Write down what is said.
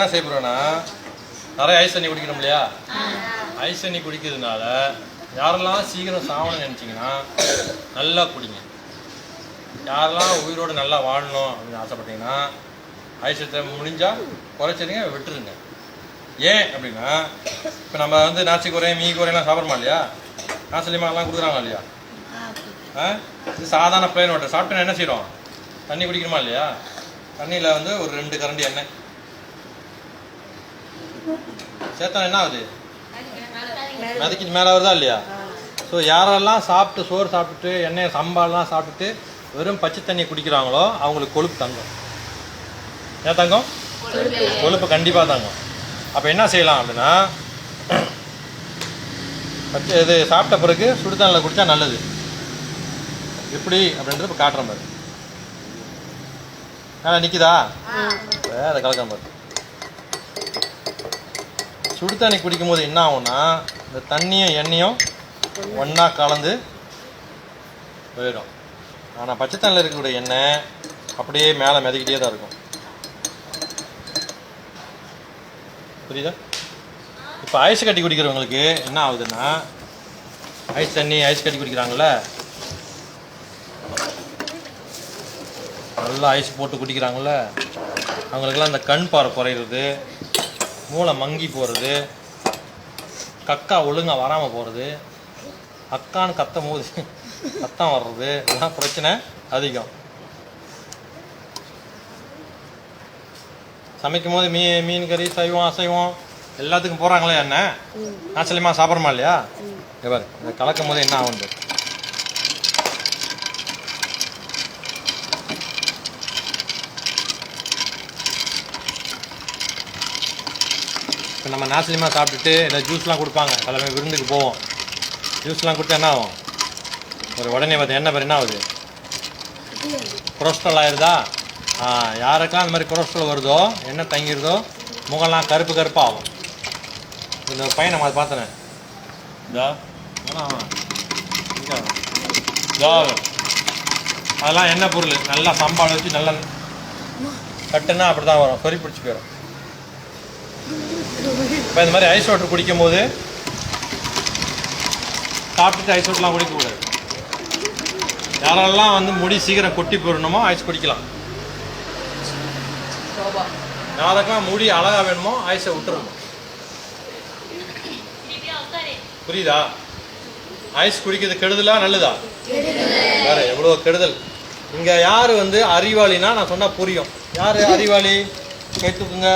என்ன செய்ய போகிறோன்னா நிறைய ஐஸ் தண்ணி குடிக்கணும் இல்லையா? ஐஸ் தண்ணி குடிக்கிறதுனால யாரெல்லாம் சீக்கிரம் சாவணும்னு நினச்சிங்கன்னா நல்லா குடிங்க. யாரெல்லாம் உயிரோடு நல்லா வாழணும் அப்படின்னு ஆசைப்பட்டீங்கன்னா ஐசத்தை முடிஞ்சால் குறைச்சிருங்க விட்டுருங்க. ஏன் அப்படின்னா இப்போ நம்ம வந்து நாச்சி குறை மீ குறையெல்லாம் சாப்பிட்றோமா இல்லையா? நாசலிமாலாம் கொடுக்குறாங்க இல்லையா? ஆ? இது சாதாரண பிளேன் வாட்டர் சாப்பிட்டா என்ன செய்கிறோம் தண்ணி குடிக்கணுமா இல்லையா? தண்ணியில் வந்து ஒரு ரெண்டு கரண்டி எண்ணெய். சேர்த்தா என்ன ஆகுது மிதக்கிட்டு மேலே வருதா இல்லையா? ஸோ யாரெல்லாம் சாப்பிட்டு சோறு சாப்பிட்டுட்டு எண்ணெய் சம்பால்லாம் சாப்பிட்டுட்டு வெறும் பச்சை தண்ணி குடிக்கிறாங்களோ அவங்களுக்கு கொழுப்பு தங்கும். ஏன் தங்கம்? கொழுப்பு கண்டிப்பாக தங்கும். அப்போ என்ன செய்யலாம் அப்படின்னா பச்சை இது சாப்பிட்ட பிறகு சுடுதண்ணில் குடித்தா நல்லது. எப்படி அப்படின்றது இப்போ காட்டுறேன் பாரு. மேலே நிற்குதா வேற கலக்கம் பாரு. சுடு தண்ணி குடிக்கும்போது என்ன ஆகும்னா இந்த தண்ணியும் எண்ணெயும் ஒன்றா கலந்து போயிடும். ஆனால் பச்சை தண்ணியில் இருக்கக்கூடிய எண்ணெய் அப்படியே மேலே மிதக்கிட்டே தான் இருக்கும். புரியுதா? இப்போ ஐஸ் கட்டி குடிக்கிறவங்களுக்கு என்ன ஆகுதுன்னா ஐஸ் தண்ணி ஐஸ் கட்டி குடிக்கிறாங்கல்ல? நல்லா ஐஸ் போட்டு குடிக்கிறாங்கல்ல? அவங்களுக்கெல்லாம் இந்த கண் பாறை குறையிறது மூளை மங்கி போகிறது கக்கா ஒழுங்காக வராமல் போகிறது அக்கான்னு கத்தும் போது சத்தம் வர்றது இதெல்லாம் பிரச்சனை அதிகம். சமைக்கும் போது மீ மீன் கறி சைவம் அசைவம் எல்லாத்துக்கும் போகிறாங்களே என்ன நாச்சலியமாக சாப்பிட்றோமா இல்லையா? இந்த கலக்கும் போது என்ன ஆகுது இப்போ நம்ம நாசிலியமாக சாப்பிட்டுட்டு இல்லை ஜூஸ்லாம் கொடுப்பாங்க. தலைமை விருந்துக்கு போவோம். ஜூஸ்லாம் கொடுத்தா என்ன ஆகும்? ஒரு உடனே பார்த்து என்ன பேர் என்ன ஆகுது? கொலஸ்ட்ரால் ஆயிருதா? ஆ யாருக்கெல்லாம் அந்த மாதிரி கொலஸ்ட்ரால் வருதோ என்ன தங்கிருதோ முகம்லாம் கருப்பு கருப்பாக ஆகும். இந்த பையனை ஆமா. இங்க வா. இதோ. அதெல்லாம் என்ன பொருள்? நல்லா சம்பாடு வச்சு நல்லா கட்டுனா அப்படி தான் வரும். சொறி பிடிச்சி போயிடும் இப்போ இந்த மாதிரி ஐஸ் வாட்டர் குடிக்கும் போது சாப்பிட்டுட்டு ஐஸ் வாட்டர்லாம் குடிக்கக்கூடாது. யாரெல்லாம் வந்து முடி சீக்கிரம் கொட்டி போடணுமோ ஐஸ் குடிக்கலாம். யாருக்கெல்லாம் முடி அழகாக வேணுமோ ஐஸை விட்டுறணும். புரியுதா? ஐஸ் குடிக்கிறது கெடுதலா நல்லதா? வேற எவ்வளோ கெடுதல். இங்கே யார் வந்து அறிவாளினா நான் சொன்னால் புரியும். யார் அறிவாளி? கேட்டுக்குங்க.